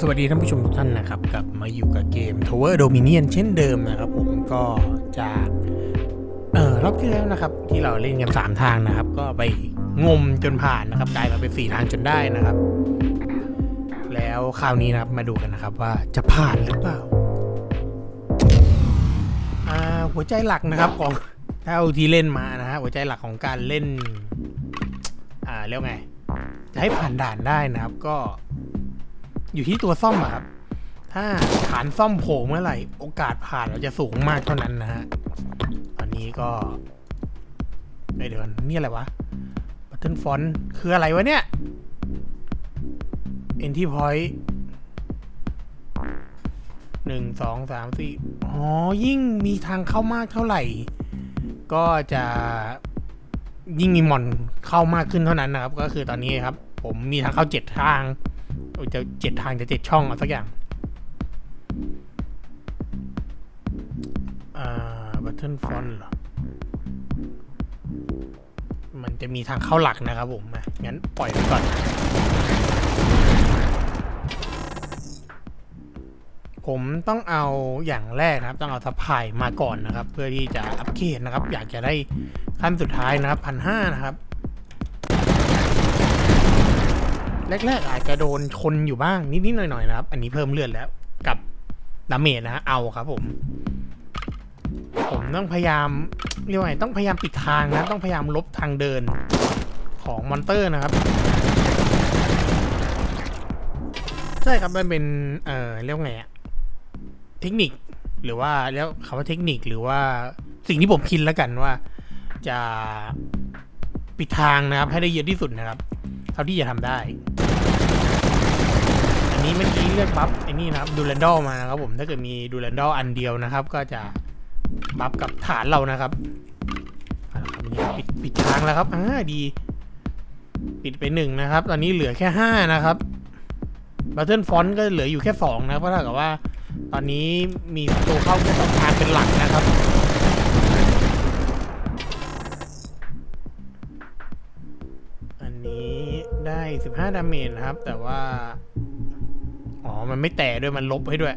สวัสดีท่านผู้ชมทุกท่านนะครับ กลับมาอยู่กับเกม Tower Dominion เช่นเดิมนะครับผมก็จากเออรอบที่แล้วนะครับ ที่เราเล่นกัน 3 ทางนะครับ ก็ไปงมจนผ่านนะครับกลายมาเป็น 4 ทางจนได้นะครับ แล้วคราวนี้นะครับมาดูกันนะครับว่าจะผ่านหรือเปล่าอ่าหัวใจหลักนะครับของเท่าที่เล่นมานะฮะหัวใจหลักของการเล่น อ่าเรียกไง จะให้ผ่านด่านได้นะครับก็ อยู่ที่ตัวซ่อมอะครับ ถ้าฐานซ่อมโผล่เมื่อไหร่ โอกาสผ่านเราจะสูงมากเท่านั้นนะฮะอันนี้ก็เอ้ยเดี๋ยวนนี่อะไรวะ Button Font คืออะไรวะเนี่ย Entry Point หนึ่งสองสามสี่อ๋อ ยิ่งมีทางเข้ามากเท่าไหร่ ก็จะยิ่งมีมอนเข้ามากขึ้นเท่านั้นนะครับ ก็คือตอนนี้ครับ ผมมีทางเข้าเจ็ดทาง จะเจ็ดทางจะเจ็ดช่องเอาสักอย่างอ่าบัตเทิลฟอนเหรอ มันจะมีทางเข้าหลักนะครับผมอะงั้นปล่อยไปก่อน ผมต้องเอาอย่างแรกนะครับ ต้องเอาสะพายมาก่อนนะครับ เพื่อที่จะอัปเกรดนะครับ อยากจะได้ขั้นสุดท้ายนะครับพันห้านะครับ แรกๆอาจจะโดนชนอยู่บ้างนิดๆหน่อยๆนะครับ อันนี้เพิ่มเลือดแล้วกับดาเมจนะฮะเอาครับผม ผมต้องพยายามเรียกว่าไงต้องพยายามปิดทางนะ ต้องพยายามลบทางเดินของมอนเตอร์นะครับใช่ครับมันเป็นเอ่อเรียกว่าไงอะเทคนิคหรือว่าแล้วคำว่าเทคนิคหรือว่าสิ่งที่ผมคิดแล้วกันว่า จะปิดทางนะครับ ให้ได้เยอะที่สุดนะครับ เท่าที่จะทำได้ อันนี้เมื่อกี้เลือกบัฟไอ้นี่นะครับดูแลนดอลมานะครับผมถ้าเกิดมีดูแลนดอลอันเดียวนะครับ ก็จะบัฟกับฐานเรานะครับเอาละครับนี่ปิดปิดทางแล้วครับอ่าดี ปิดไปหนึ่งนะครับ ตอนนี้เหลือแค่ห้านะครับบัตเทิลฟอนต์ก็เหลืออยู่แค่สองนะเพราะเท่ากับว่า ตอนนี้มีตัวเข้าแค่สองทางเป็นหลักนะครับอันนี้ได้ 15 ดาเมจนะครับ แต่ว่า มันไม่แตะด้วยมันลบให้ด้วย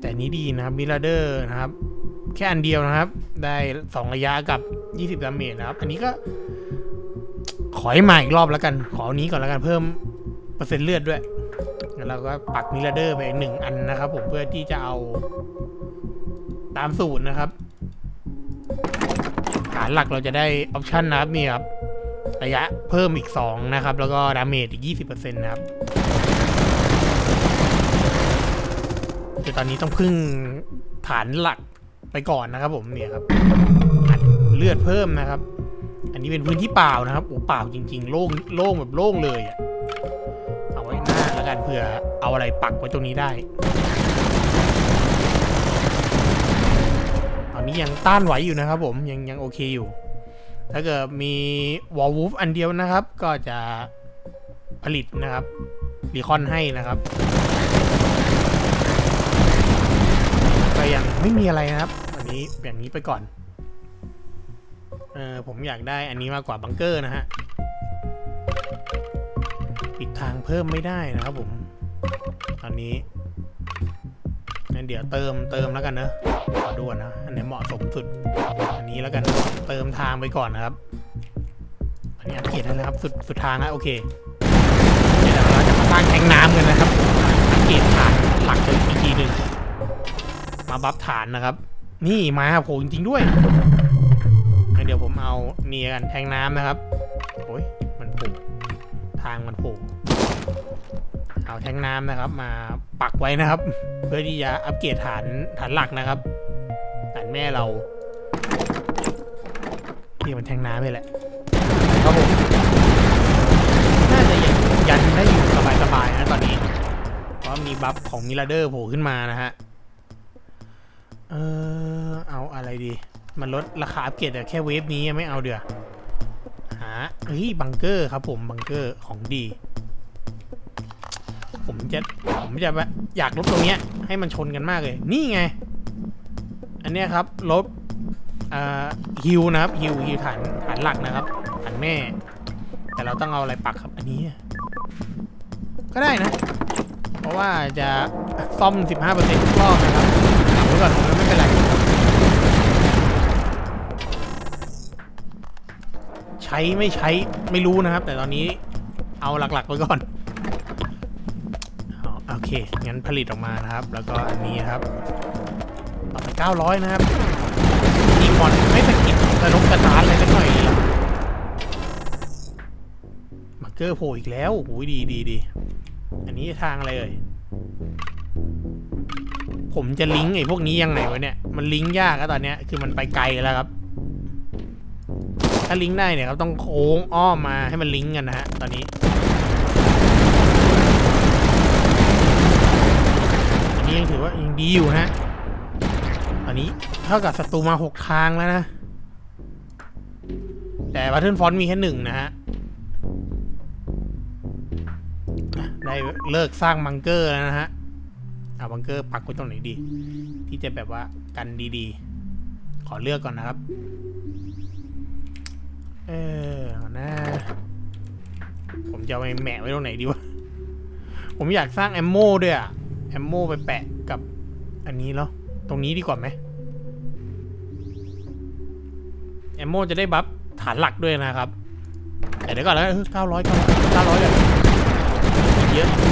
แต่นี้ดีนะครับมิลเดอร์นะครับ แค่อันเดียวนะครับ ได้2ระยะกับ20ดาเมจนะครับ อันนี้ก็ขอให้มาอีกรอบแล้วกัน ขออันนี้ก่อนแล้วกันเพิ่มเปอร์เซ็นต์เลือดด้วยแล้วเราก็ปักมิลเดอร์ไปหนึ่งอันนะครับ ผมเพื่อที่จะเอาตามสูตรนะครับ ฐานหลักเราจะได้ออปชันนะครับนี่ครับ ระยะเพิ่มอีก 2 นะครับ แล้วก็ดาเมจอีก 20%นะครับ คือตอนนี้ต้องพึ่งฐานหลักไปก่อนนะครับ ผมเนี่ยครับอัดเลือดเพิ่มนะครับ อันนี้เป็นพื้นที่เปล่านะครับโอ้เปล่าจริง ๆ โล่งโล่งแบบโล่งเลยอะเอาไว้หน้าแล้วกันเผื่อเอาอะไรปักไว้ตรงนี้ได้ตอนนี้ยังต้านไหวอยู่นะครับ ผมยังยังโอเคอยู่ ถ้าเกิดมีวอลวูฟอันเดียวนะครับ ก็จะผลิตนะครับรีคอนให้นะครับ ก็ยังไม่มีอะไรนะครับอันนี้อย่างนี้ไปก่อน เออผมอยากได้อันนี้มากกว่าบังเกอร์นะฮะ ปิดทางเพิ่มไม่ได้นะครับผม ตอนนี้งั้นเดี๋ยวเติมเติมแล้วกันเนอะขอดูก่อนนะ อันไหนเหมาะสมสุด อันนี้แล้วกัน เติมทางไปก่อนนะครับ อันนี้อัปเกรดได้แล้วครับ สุดสุดทางนะโอเค เดี๋ยวเราจะมาสร้างแทงน้ำกันนะครับอัปเกรดฐานหลักกันอีกทีหนึ่ง มาบัฟฐานนะครับ นี่มาโผล่จริงๆด้วย เดี๋ยวผมเอาเนียกันแทงน้ำนะครับโอ้ยมันโผล่ทางมันโผล่เอาแทงน้ำนะครับ มาปักไว้นะครับ เพื่อที่จะอัปเกรดฐานฐานหลักนะครับฐานแม่เรานี่มันแทงน้ำไปแหละครับผมน่าจะยังยันได้อยู่สบายๆนะตอนนี้เพราะมีบัฟของมิลเดอร์โผล่ขึ้นมานะฮะ เออเอาอะไรดี มันลดราคาอัปเกรดแต่แค่เวฟนี้ยังไม่เอาเดือหาเฮ้ยบังเกอร์ครับผมบังเกอร์ของดี ผมจะผมจะแบบอยากลบตรงเนี้ยให้มันชนกันมากเลย นี่ไง อันเนี้ยครับลบอ่าฮิวนะครับฮิวฮิวฐานฐานหลักนะครับฐานแม่ แต่เราต้องเอาอะไรปักครับอันนี้ ก็ได้นะโอราะว่าจะซ่อม 15%ทุกรอบนะครับ ไว้ก่อนไม่เป็นไร ใช้ไม่ใช้ไม่รู้นะครับ แต่ตอนนี้เอาหลักๆไว้ก่อนโอเค งั้นผลิตออกมานะครับ แล้วก็อันนี้ครับต่อไป900 นะครับอีมอนไม่สะกิดกระลกกระตานอะไรสักหน่อยมาเกอร์โผล่อีกแล้วโอ้ยดีดีดี อันนี้ทางอะไรเอ่ย ผมจะลิงก์ไอ้พวกนี้ยังไงวะเนี่ย มันลิงก์ยากอะตอนเนี้ย คือมันไปไกลแล้วครับ ถ้าลิงก์ได้เนี่ยครับต้องโค้งอ้อมมาให้มันลิงก์กันนะฮะตอนนี้อันนี้ยังถือว่ายังดีอยู่นะฮะ ตอนนี้เท่ากับศัตรูมาหกทางแล้วนะ แต่บัตเทิลฟอนต์มีแค่หนึ่งนะฮะได้เลิกสร้างบังเกอร์แล้วนะฮะ เอาบังเกอร์ปักไว้ตรงไหนดี ที่จะแบบว่ากันดีๆ ขอเลือกก่อนนะครับ เออนะผมจะไปแหมะไว้ตรงไหนดีวะ ผมอยากสร้างแอมโมด้วยอะแอมโมไปแปะกับอันนี้แล้วตรงนี้ดีกว่าไหมแอมโมจะได้บัฟฐานหลักด้วยนะครับ แต่เดี๋ยวก่อนแล้วเก้าร้อยเก้าร้อยเก้าร้อยเยอะ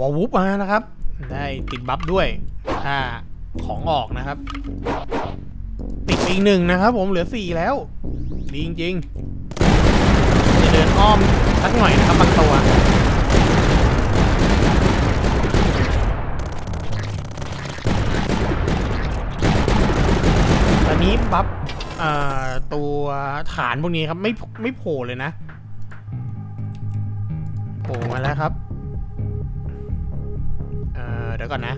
วอลวุปมานะครับ ได้ติดบัฟด้วยถ้าของออกนะครับ ติดอีกหนึ่งนะครับ ผมเหลือสี่แล้ว ดีจริงๆจะเดินอ้อมสักหน่อยนะครับบางตัวตอนนี้บัฟอ่อตัวฐานพวกนี้ครับไม่ไม่โผล่เลยนะ โผล่มาแล้วครับ ดี๋ยวก่อนนะ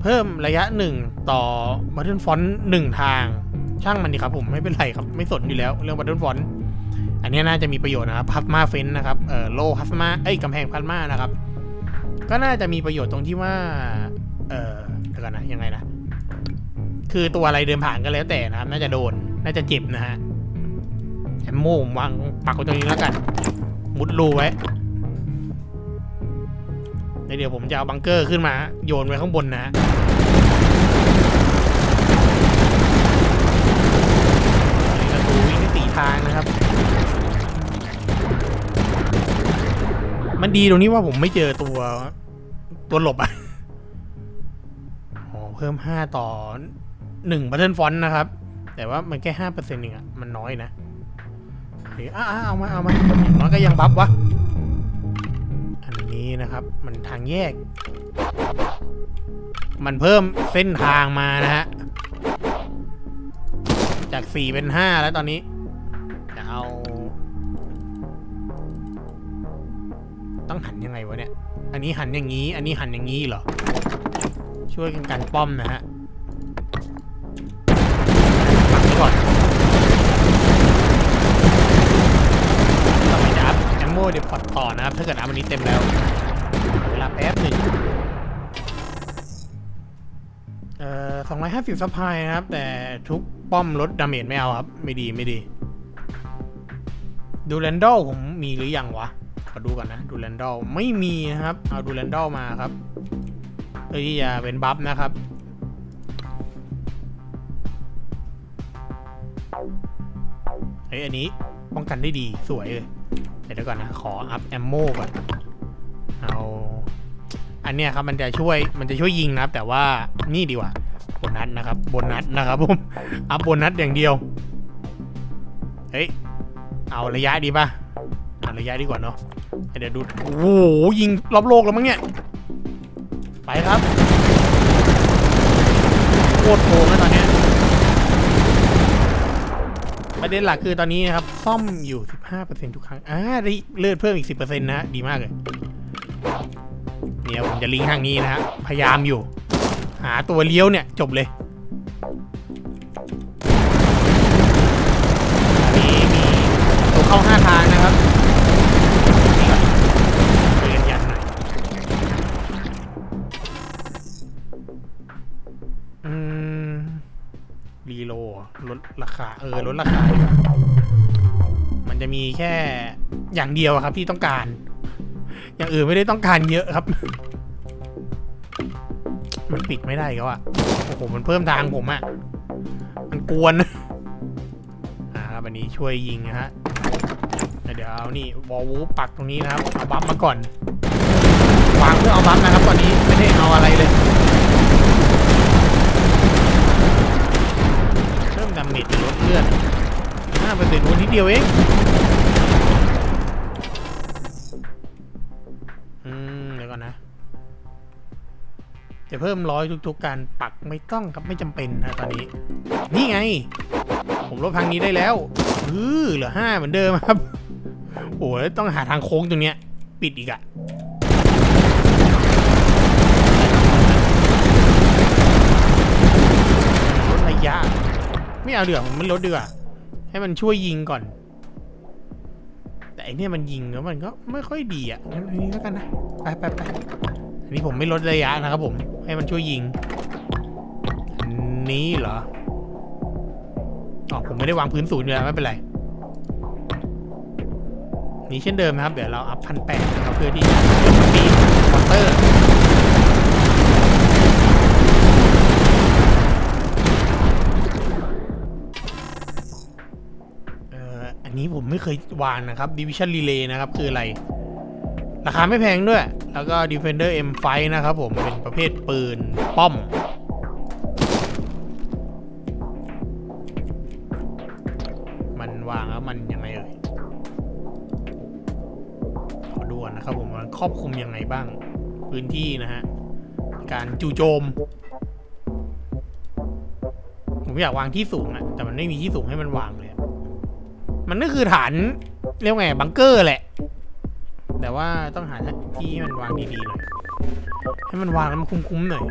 เพิ่มระยะหนึ่งต่อบัตเทิลฟอนต์หนึ่งทาง ช่างมันดีครับผมไม่เป็นไรครับ ไม่สนอยู่แล้ว เรื่องบัตเทิลฟอนต์อันนี้น่าจะมีประโยชน์นะครับพัสมาเฟนนะครับเอ่อโลพัสมาเอ้ยกำแพงพัสมานะครับ ก็น่าจะมีประโยชน์ตรงที่ว่า เออเดี๋ยวก่อนนะยังไงนะคือตัวอะไรเดินผ่านก็แล้วแต่นะครับ น่าจะโดน น่าจะเจ็บนะฮะแอมโม่วางปักไว้ตรงนี้แล้วกัน มุดรูไว้ เดี๋ยวผมจะเอาบังเกอร์ขึ้นมาโยนไว้ข้างบนนะประตูวิ่งได้สี่ทางนะครับ มันดีตรงนี้ว่าผมไม่เจอตัวตัวหลบอะอ๋อเพิ่มห้าต่อหนึ่งบัตเทิลฟอนต์นะครับ แต่ว่ามันแค่ห้าเปอร์เซ็นต์เองอะมันน้อยนะเดี๋ยวอะอะเอามา เอามาอย่างน้อยก็ยังบัฟวะ นี้นะครับ มันทางแยก มันเพิ่มเส้นทางมานะฮะ จากสี่เป็นห้าแล้วตอนนี้ จะเอา ต้องหันยังไงวะเนี่ย อันนี้หันอย่างนี้ อันนี้หันอย่างนี้เหรอ ช่วยกันกันป้อมนะฮะปักไว้ก่อนต่อไปจะอัพแอ มโมเดี๋ยวพอตต่อนะครับ ถ้าเกิดอัพวันนี้เต็มแล้ว เวลาแป๊บหนึ่งเอ่อสองร้อยห้าสิบซัพพลายนะครับ แต่ทุกป้อมลดดาเมจไม่เอาครับ ไม่ดีไม่ดี ดูแลนดอลผมมีหรือยังวะขอดูก่อนนะดูแลนดอลไม่มีนะครับ เอาดูแลนดอลมาครับเพื่อที่จะเป็นบัฟนะครับเฮ้ยอันนี้ป้องกันได้ดีสวยเลย ก่อนนะ ขออัพแอมโมก่อน เอา อันเนี้ยครับมันจะช่วยมันจะช่วยยิงนะครับ แต่ว่านี่ดีกว่าโบนัสนะครับโบนัสนะครับผมอัพโบนัสอย่างเดียว เฮ้ย เอาระยะดีป่ะเอาระยะดีกว่าเนาะเดี๋ยวดู โอ้โหยิงรอบโลกแล้วมั้งเนี่ย ไปครับโคตรโกงแล้วตอนเนี้ยประเด็นหลักคือตอนนี้นะครับ ซ่อมอยู่ 5%ทุกครั้ง อ่าได้เลือดเพิ่มอีก 10%นะฮะดีมากเลย เนี่ยผมจะลิงก์ทางนี้นะฮะ พยายามอยู่ หาตัวเลี้ยวเนี่ย จบเลยอันนี้มีตัวเข้า 5 ทางนะครับนี่ก่อนยันยันหน่อยอืมรีโลลดราคา เออ ลดราคาดีกว่า มีแค่อย่างเดียวครับที่ต้องการ อย่างอื่นไม่ได้ต้องการเยอะครับ มันปิดไม่ได้ก็อะโอ้โหมันเพิ่มทางผมอะมันกวนอ่าครับอันนี้ช่วยยิงนะฮะเดี๋ยวเอานี่วอลวูปักตรงนี้นะครับเอาบัฟมาก่อนวางเพื่อเอาบัฟนะครับ ตอนนี้ไม่ได้เอาอะไรเลยเพิ่มดาเมจลดเลือดห้าเปอร์เซ็นต์วันทีเดียวเอง จะเพิ่มร้อยทุกๆการปักไม่ต้องครับไม่จำเป็นนะตอนนี้ นี่ไง ผมลดพังนี้ได้แล้วอือเหลือห้าเหมือนเดิมครับโอ้ยต้องหาทางโค้งตรงเนี้ย ปิดอีกอะลดระยะ ไม่เอาเดือผมไม่ลดเดีกว่าให้มันช่วยยิงก่อน แต่อันเนี้ยมันยิงแล้วมันก็ไม่ค่อยดีอะงั้นอันนี้แล้วกันนะ ไปไปไป อันนี้ผมไม่ลดระยะนะครับผม ให้มันช่วยยิง อันนี้เหรอ อ๋อ ผมไม่ได้วางพื้นศูนย์อยู่แล้วไม่เป็นไร นี่เช่นเดิมนะครับ เดี๋ยวเราอัพพันแปดนะครับเพื่อที่จะปีดมอเตอร์เอ่ออันนี้ผมไม่เคยวางนะครับ Division Relay นะครับ คืออะไร ราคาไม่แพงด้วย แล้วก็ Defender M5 นะครับผม เป็นประเภทปืนป้อม มันวางแล้วมันยังไงเอ่ย ขอดูนนะครับผมมันครอบคลุมยังไงบ้าง พื้นที่นะฮะ การจู่โจม ผมอยากวางที่สูงอะแต่มันไม่มีที่สูงให้มันวางเลย มันก็คือฐานเรียกไงบังเกอร์แหละ แต่ว่าต้องหาที่ให้มันวางดีๆหน่อย ให้มันวางแล้วมันคุ้มๆหน่อย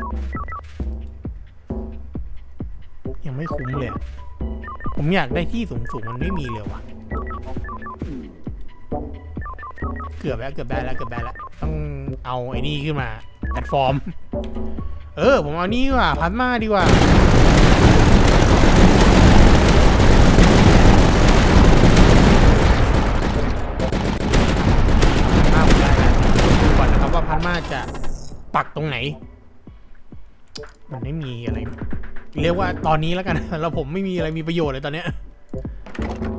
ยังไม่คุ้มเลย ผมอยากได้ที่สูงๆ มันไม่มีเลยว่ะ เกือบแล้วเกือบได้แล้วเกือบได้แล้ว ต้องเอาไอ้นี่ขึ้นมาแพลตฟอร์ม เออ ผมเอานี่ดีกว่าพัดมาดีกว่า ภาพได้แล้วดูก่อนนะครับว่าพันมา จะปักตรงไหน มันไม่มีอะไร เรียกว่าตอนนี้แล้วกันแล้วผมไม่มีอะไรมีประโยชน์เลยตอนเนี้ย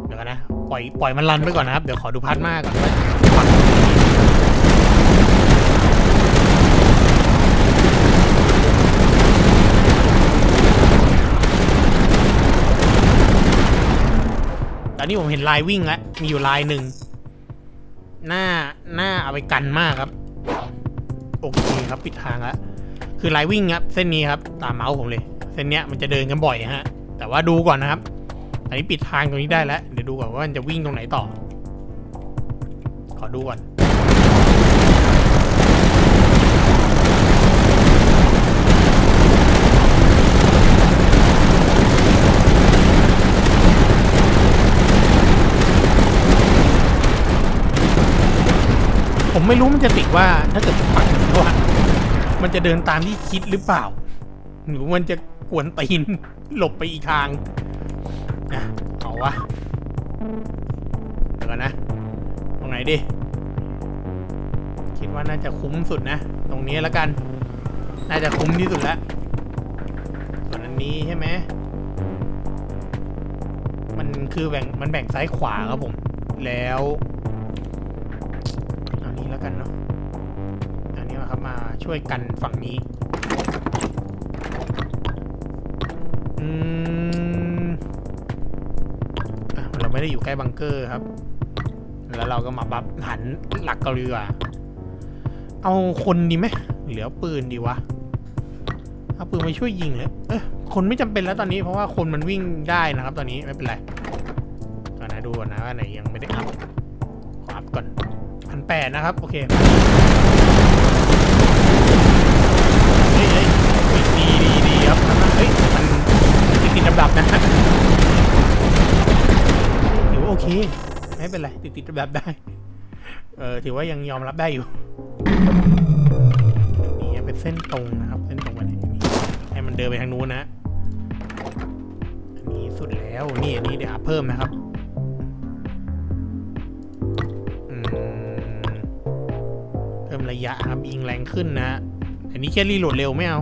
เดี๋ยวนะปล่อยปล่อยมันรันไปก่อนนะครับ เดี๋ยวขอดูพันมากก่อนว่าปักตรงไหนตอนนี้ผมเห็นลายวิ่งแล้วมีอยู่ลายหนึ่งหน้าหน้าเอาไปกันมากครับ โอเคครับ ปิดทางแล้วคือไลน์วิ่งครับ เส้นนี้ครับตามเมาส์ผมเลย เส้นเนี้ยมันจะเดินกันบ่อยฮะ แต่ว่าดูก่อนนะครับ อันนี้ปิดทางตรงนี้ได้แล้วเดี๋ยวดูก่อนว่ามันจะวิ่งตรงไหนต่อ ขอดูก่อนผมไม่รู้มันจะติดว่าถ้าเกิดปัก มันจะเดินตามที่คิดหรือเปล่า หรือมันจะกวนตีนหลบไปอีกทางนะเอาวะเดี๋ยวก่อนนะ ตรงไหนดิ คิดว่าน่าจะคุ้มสุดนะ ตรงนี้แล้วกัน น่าจะคุ้มที่สุดแล้วส่วนอันนี้ใช่ไหมมันคือแบ่งมันแบ่งซ้ายขวาครับผม แล้วเอานี้แล้วกันเนาะ ครับมาช่วยกันฝั่งนี้ อืมเราไม่ได้อยู่ใกล้บังเกอร์ครับ แล้วเราก็มาบัฟหันหลักกันดีกว่าเอาคนดีไหมเหลือปืนดีวะ เอาปืนมาช่วยยิงเลยเออคนไม่จำเป็นแล้วตอนนี้เพราะว่าคนมันวิ่งได้นะครับ ตอนนี้ไม่เป็นไรก่อนนะดูนะว่าไหนยังไม่ได้อัพขออัพก่อนพันแปดนะครับ โอเค ฮ้ยเฮ้ยเฮ้ยดีดีดีครับเฮ้ยมันติดติดดับดับนะถือว่าโอเค ไม่เป็นไรติดติดดับดับได้ เออถือว่ายังยอมรับได้อยู่นี่เป็นเส้นตรงนะครับ เส้นตรงไปไหนให้มันเดินไปทางนู้นนะอันนี้สุดแล้วนี่อันนี้เดี๋ยวเพิ่มนะครับเพิ่มระยะครับยิงแรงขึ้นนะฮะ อันนี้แค่รีโหลดเร็วไม่เอา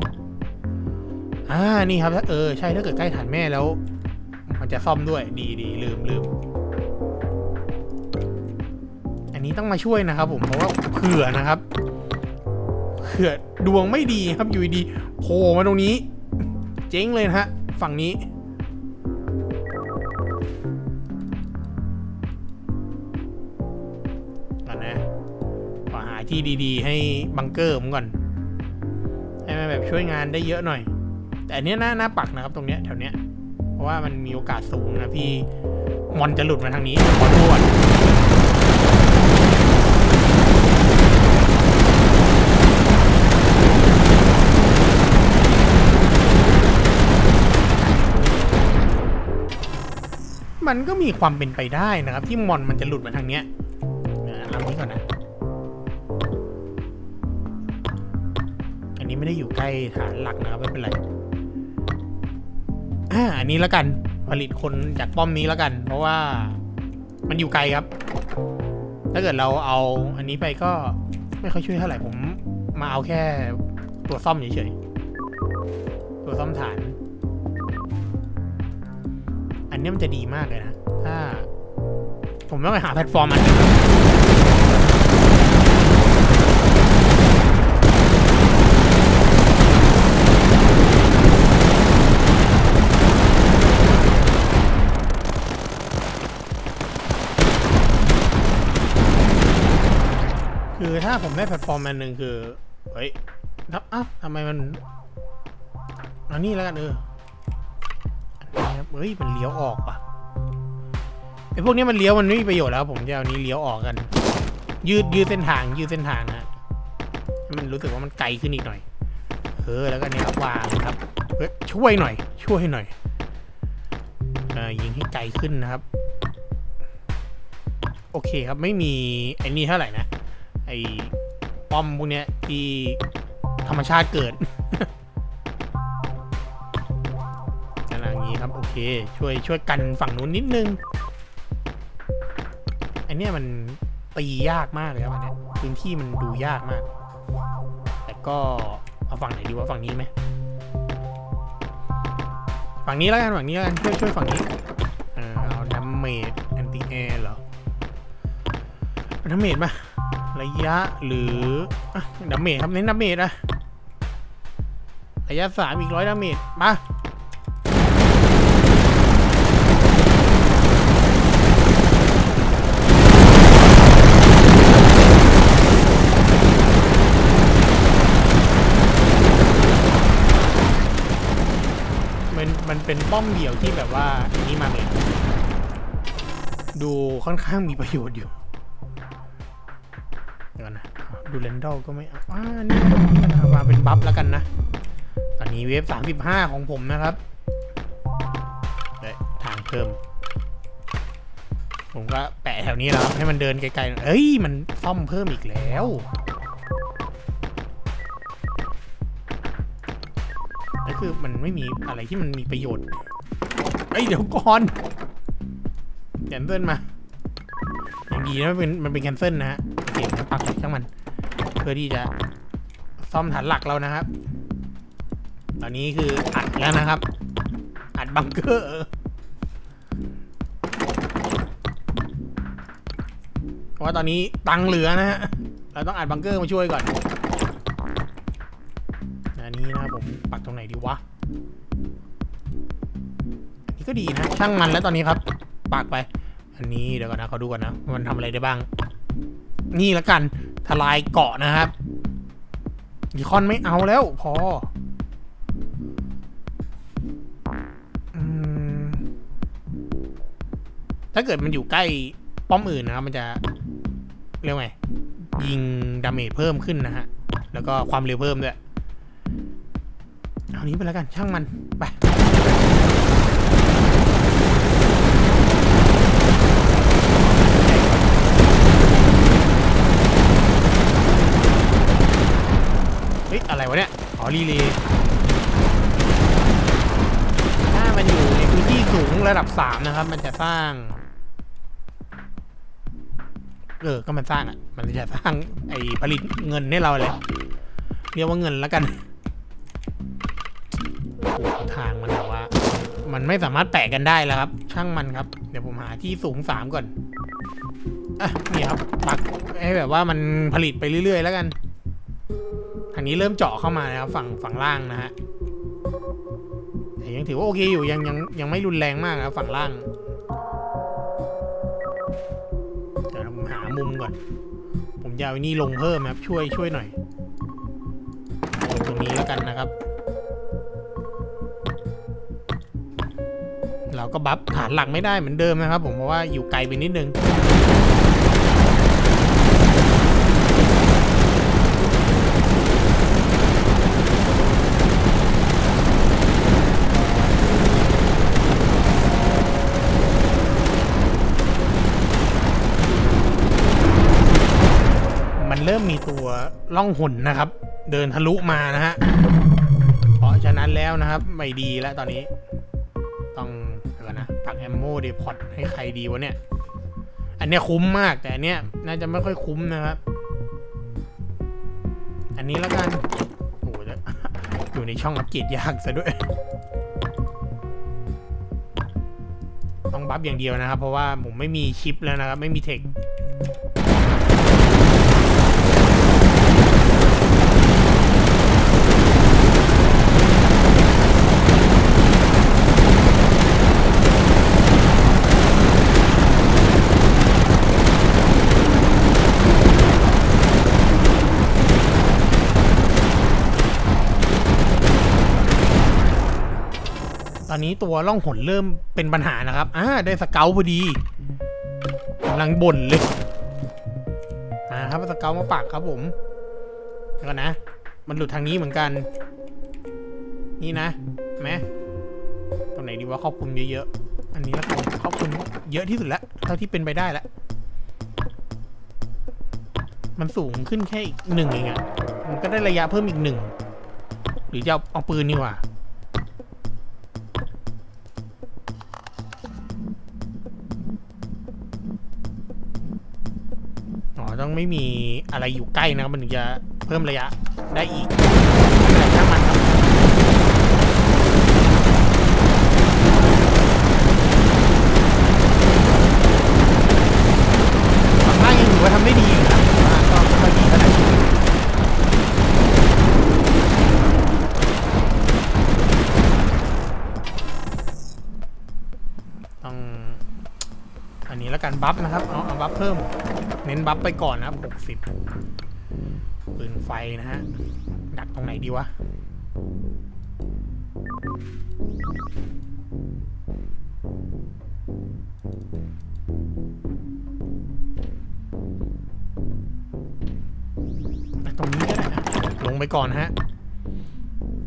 อ่า นี่ครับถ้าเออ ใช่ ถ้าเกิดใกล้ฐานแม่แล้ว มันจะซ่อมด้วย ดีดีลืมลืม อันนี้ต้องมาช่วยนะครับผม เพราะว่าเผื่อนะครับ เผื่อดวงไม่ดีครับ อยู่ดีโผล่มาตรงนี้ เจ๊งเลยนะฮะ ฝั่งนี้ก่อนนะ ขอหาที่ดี ๆ ให้บังเกอร์ผมก่อน มันแบบช่วยงานได้เยอะหน่อย แต่อันเนี้ยน่าหน่าปักนะครับตรงเนี้ยแถวเนี้ย เพราะว่ามันมีโอกาสสูงนะพี่มอนจะหลุดมาทางนี้ขอโทษมันก็มีความเป็นไปได้นะครับ ที่มอนมันจะหลุดมาทางเนี้ยเดี๋ยวนะเอานี้ก่อนนะ นี้ไม่ได้อยู่ใกล้ฐานหลักนะครับไม่เป็นไรอ่าอันนี้แล้วกันผลิตคนจากป้อมนี้แล้วกัน เพราะว่ามันอยู่ไกลครับ ถ้าเกิดเราเอาอันนี้ไปก็ไม่ค่อยช่วยเท่าไหร่ผม มาเอาแค่ตัวซ่อมเฉยๆตัวซ่อมฐาน อันนี้มันจะดีมากเลยนะ ถ้า ผมต้องไปหาแพลตฟอร์มอันนึง คือถ้าผมได้แพลตฟอร์มอันหนึ่งคือ เฮ้ยทับอ้าวทำไมมันอันนี้แล้วกันเอออันนี้เฮ้ย มันเลี้ยวออกว่ะไอพวกนี้มันเลี้ยวมันไม่มีประโยชน์แล้ว ผมจะเอานี้เลี้ยวออกกัน ยืดยืดเส้นทาง ยืดเส้นทางนะให้มันรู้สึกว่ามันไกลขึ้นอีกหน่อย เออ แล้วก็เนี่ยครับวางครับเฮ้ยช่วยหน่อย ช่วยหน่อยยิงให้ไกลขึ้นนะครับ โอเคครับไม่มีไอ้นี่เท่าไหร่นะ ไอ้ป้อมพวกเนี้ยที่ธรรมชาติเกิดอะไรอย่างนี้ครับ โอเค ช่วยช่วยกันฝั่งนู้นนิดนึงไอเนี้ยมันตียากมากเลยครับอันเนี้ยพื้นที่มันดูยากมาก แต่ก็เอาฝั่งไหนดีวะฝั่งนี้ไหมฝั่งนี้แล้วกันฝั่งนี้แล้วกันช่วยช่วยฝั่งนี้เออเอาดัมเมจแอนติแอร์เหรอดัมเมจมา ระยะหรือดาเมจครับเน้นดาเมจอะระยะสามอีกร้อยดาเมจมามันมันเป็นป้อมเดี่ยวที่แบบว่าอันนี้มาเลย ดูค่อนข้างมีประโยชน์อยู่ ดูเรนดอลก็ไม่เอาอ่านี่เอามาเป็นบัฟแล้วกันนะ ตอนนี้เวฟสามสิบห้าของผมนะครับเดี๋ยวทางเพิ่ม ผมก็แปะแถวนี้แล้วให้มันเดินไกลๆ เอ้ย มันซ่อมเพิ่มอีกแล้วแล้วคือมันไม่มีอะไรที่มันมีประโยชน์ เอ้ย เดี๋ยวก่อนแคนเซิลมาอย่างดีนะมันเป็นมันเป็นแคนเซิลนะฮะโอเคงั้นปักช่างมัน พื่อที่จะซ่อมฐานหลักเรานะครับ ตอนนี้คืออัดแล้วนะครับ อัดบังเกอร์เพราะว่าตอนนี้ตังเหลือนะฮะ เราต้องอัดบังเกอร์มาช่วยก่อน อันนี้นะครับผมปักตรงไหนดีวะอันนี้ก็ดีนะ ช่างมันแล้วตอนนี้ครับปักไป อันนี้เดี๋ยวก่อนนะเขาดูก่อนนะ มันทำอะไรได้บ้าง นี่ละกัน ทลายเกาะนะครับดีคอนไม่เอาแล้ว พอถ้าเกิดมันอยู่ใกล้ป้อมอื่นนะครับ มันจะเรียกว่าไงยิงดาเมจเพิ่มขึ้นนะฮะ แล้วก็ความเร็วเพิ่มด้วย เอานี้ไปแล้วกันช่างมัน ไป เฮ้ย อะไร วะเนี่ย อ๋อรีเลย์ถ้ามันอยู่ในพื้นที่สูงระดับนะครับ มันจะสร้าง เออ ก็มันสร้างอะ มันจะสร้างไอ้ผลิตเงินให้เราเลย เรียกว่าเงินแล้วกันโอ้ทางมันแบบว่า มันไม่สามารถแปะกันได้แล้วครับ ช่างมันครับ เดี๋ยวผมหาที่สูงสามก่อน อะ นี่ครับ ปักให้แบบว่ามันผลิตไปเรื่อยๆ แล้วกันางนี้เริ่มเจาะเข้ามาแล้วฝั่งฝั่งล่างนะฮะยังถือว่าโอเคอยู่ยังยังยังไม่รุนแรงมากนะฝั่งล่างเดี๋ยวผมหามุมก่อน ผมจะเอานี่ลงเพิ่มนะครับช่วยช่วยหน่อยลงตรงนี้แล้วกันนะครับ เราก็บัฟฐานหลักไม่ได้เหมือนเดิมนะครับ ผมเพราะว่าอยู่ไกลไปนิดนึง เริ่มมีตัวล่องหนนะครับ เดินทะลุมานะฮะ เพราะฉะนั้นแล้วนะครับ ไม่ดีแล้วตอนนี้ ต้องเดี๋ยวก่อนนะปักแอมโมเดพอตให้ใครดีวะเนี่ย อันเนี้ยคุ้มมากแต่อันเนี้ยน่าจะไม่ค่อยคุ้มนะครับ อันนี้แล้วกันโอ้โหจะอยู่ในช่องอัปเกรดยากซะด้วย ต้องบัฟอย่างเดียวนะครับ เพราะว่าผมไม่มีชิปแล้วนะครับ ไม่มีเทค ตอนนี้ตัวล่องหนเริ่มเป็นปัญหานะครับอ่าได้สเกลพอดีกำลังบ่นเลยอ่าครับสเกลมาปักครับผมแล้วก่อนนะ มันหลุดทางนี้เหมือนกัน นี่นะเห็นไหมตรงไหนดีว่าครอบคลุมเยอะๆ อันนี้แล้วกันครอบคลุมเยอะที่สุดแล้วเท่าที่เป็นไปได้แล้วมันสูงขึ้นแค่อีกหนึ่งเองอะมันก็ได้ระยะเพิ่มอีกหนึ่ง หรือจะเอาปืนนี่ว่า ต้องไม่มีอะไรอยู่ใกล้นะครับมันถึงจะเพิ่มระยะได้อีกแต่ช่ามันครับฝั่งล่างยังถือว่าทำได้ดีนะก็ไม่ค่อยดีเท่าไหร่ต้องอันนี้แล้วกันบัฟนะครับเอาเอาบัฟเพิ่ม เน้นบัฟไปก่อนนะครับ 60 ปืนไฟนะฮะ ดักตรงไหนดีวะ ดักตรงนี้ก็ได้ลงไปก่อนฮะ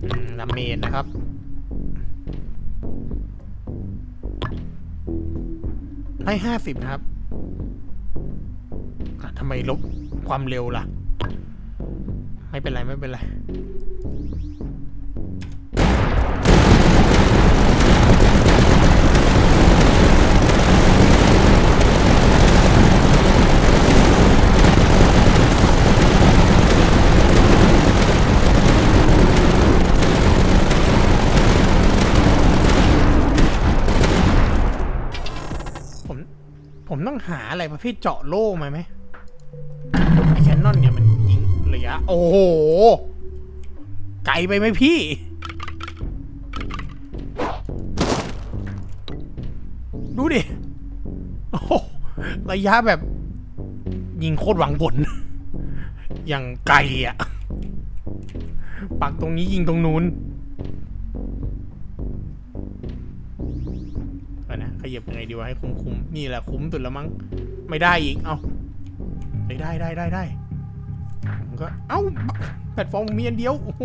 อืมดาเมจนะครับให้ห้าสิบนะครับ ทำไมลบความเร็วล่ะ ไม่เป็นไร ไม่เป็นไรผมผมต้องหาอะไรประเภทเจาะโล่มาไหมไอแค นนอนเนี่ยมันยิงระยะ โอ้โห ไกลไปไหมพี่ ดูดิ โอ้ระยะแบบ ยิงโคตรหวังผล อย่างไกลอะ ปักตรงนี้ยิงตรงนู้นก่อนะขยับยังไงดีวะให้คุ้มคุ้มนี่แหละคุ้มสุดแล้วมั้ง ไม่ได้อีก เอาได้ได้ได้ได้ได้ ผมก็ เอ้า แพลตฟอร์มมีอันเดียว โอ้โ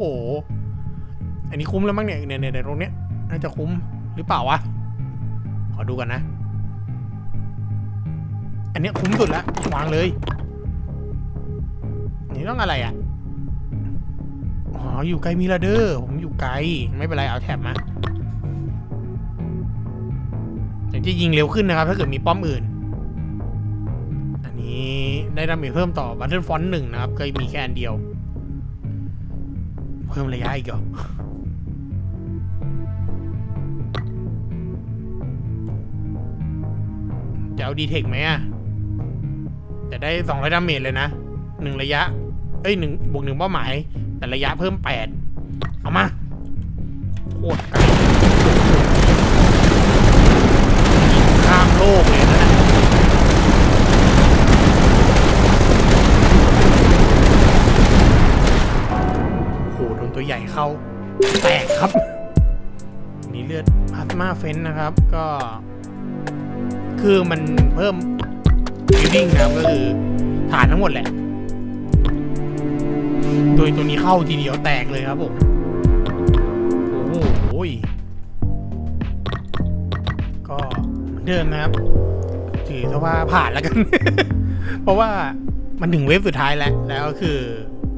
ห อันนี้คุ้มแล้วมั้งเนี่ยเนี่ยเนี่ยตรงเนี้ยน่าจะคุ้มหรือเปล่าวะ ขอดูกันนะ อันเนี้ยคุ้มสุดแล้ววางเลย นี่ต้องอะไรอะ อ๋อ อยู่ไกลมีระเดอร์ ผมอยู่ไกล ไม่เป็นไร เอาแท็บมาจะยิงเร็วขึ้นนะครับ ถ้าเกิดมีป้อมอื่น ได้ดาเมจเพิ่มต่อบัตเทิลฟอนต์หนึ่งนะครับก็มีแค่อันเดียว เพิ่มระยะอีกเหรอจะเอาดีเทคไหมอะแต่ได้สองร้อยดาเมจเลยนะหนึ่งระยะ เอ้ยหนึ่งบวกหนึ่งเป้าหมาย แต่ระยะเพิ่มแปดเอามาโคตรไกลข้ามโลกเลยนะ ตัวใหญ่เข้าแตกครับนี่เลือดพลาสมาเฟนนะครับ ก็ คือมันเพิ่มบิลดิ้งนะครับก็คือฐานทั้งหมดแหละ โดยตัวนี้เข้าทีเดียวแตกเลยครับผม โอ้โหก็เหมือนเดิมนะครับ ถือซะว่าผ่านแล้วกัน เพราะว่ามันถึงเวฟสุดท้ายแล้ว แล้วก็คือ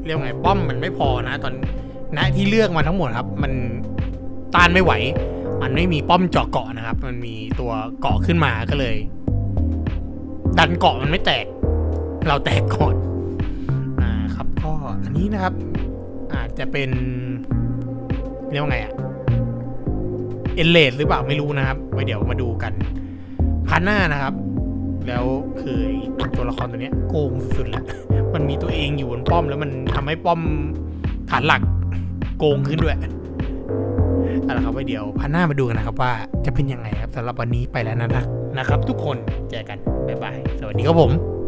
เรียกไงป้อมมันไม่พอนะ ตอน ณที่เลือกมาทั้งหมดครับ มันต้านไม่ไหว มันไม่มีป้อมเจาะเกาะนะครับ มันมีตัวเกาะขึ้นมาก็เลย ดันเกาะมันไม่แตก เราแตกก่อนอ่าครับ ก็อันนี้นะครับ อาจจะเป็นเรียกว่าไงอะเอเลดหรือเปล่าไม่รู้นะครับไว้เดี๋ยวมาดูกันพันหน้านะครับ แล้วคือตัวละครตัวเนี้ยโกงสุดๆแล้วมันมีตัวเองอยู่บนป้อมแล้วมันทำให้ป้อมฐานหลัก โกงขึ้นด้วยเอาละครับไว้เดี๋ยวพันหน้ามาดูกันนะครับว่าจะเป็นยังไงครับสำหรับวันนี้ไปแล้วนะครับนะครับ ทุกคนเจอกันบ๊ายบายสวัสดีครับผม